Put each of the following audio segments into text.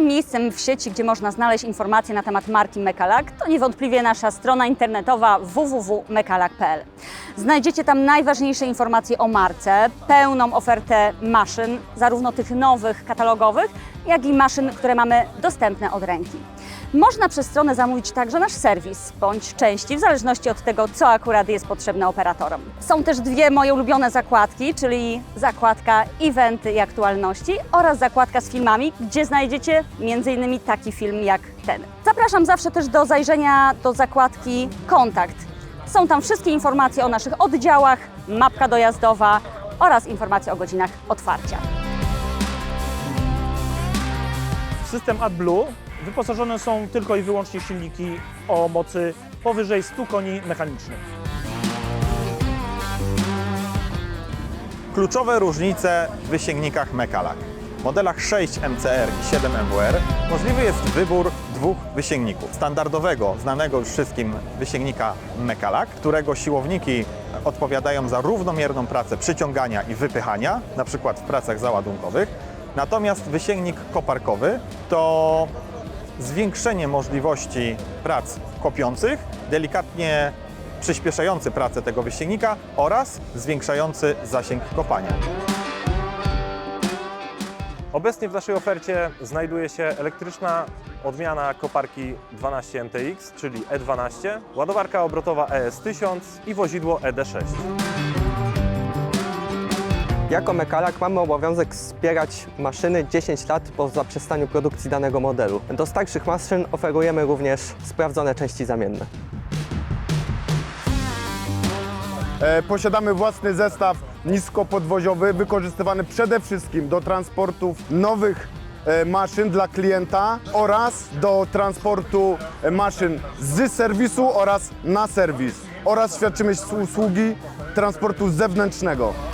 miejscem w sieci, gdzie można znaleźć informacje na temat marki Mekalak, to niewątpliwie nasza strona internetowa www.mekalak.pl. Znajdziecie tam najważniejsze informacje o marce, pełną ofertę maszyn, zarówno tych nowych, katalogowych, jak i maszyn, które mamy dostępne od ręki. Można przez stronę zamówić także nasz serwis bądź części, w zależności od tego, co akurat jest potrzebne operatorom. Są też dwie moje ulubione zakładki, czyli zakładka eventy i aktualności oraz zakładka z filmami, gdzie znajdziecie m.in. taki film jak ten. Zapraszam zawsze też do zajrzenia do zakładki kontakt. Są tam wszystkie informacje o naszych oddziałach, mapka dojazdowa oraz informacje o godzinach otwarcia. System AdBlue wyposażone są tylko i wyłącznie silniki o mocy powyżej 100 koni mechanicznych. Kluczowe różnice w wysięgnikach Mekalak. W modelach 6 MCR i 7 MWR możliwy jest wybór dwóch wysięgników. Standardowego, znanego już wszystkim wysięgnika Mekalak, którego siłowniki odpowiadają za równomierną pracę przyciągania i wypychania, na przykład w pracach załadunkowych. Natomiast wysięgnik koparkowy to zwiększenie możliwości prac kopiących, delikatnie przyspieszający pracę tego wysięgnika oraz zwiększający zasięg kopania. Obecnie w naszej ofercie znajduje się elektryczna odmiana koparki 12 MTX, czyli E12, ładowarka obrotowa ES1000 i wozidło E ED6. Jako Mekalak mamy obowiązek wspierać maszyny 10 lat po zaprzestaniu produkcji danego modelu. Do starszych maszyn oferujemy również sprawdzone części zamienne. E, Posiadamy własny zestaw niskopodwoziowy, wykorzystywany przede wszystkim do transportów nowych e, maszyn dla klienta oraz do transportu e, maszyn z serwisu oraz na serwis oraz świadczymy usługi transportu zewnętrznego.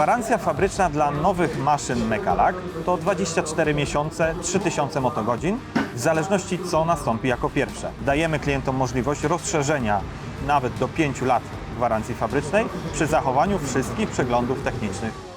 Gwarancja fabryczna dla nowych maszyn Mekalak to 24 miesiące, 3000 motogodzin, w zależności co nastąpi jako pierwsze. Dajemy klientom możliwość rozszerzenia nawet do 5 lat gwarancji fabrycznej przy zachowaniu wszystkich przeglądów technicznych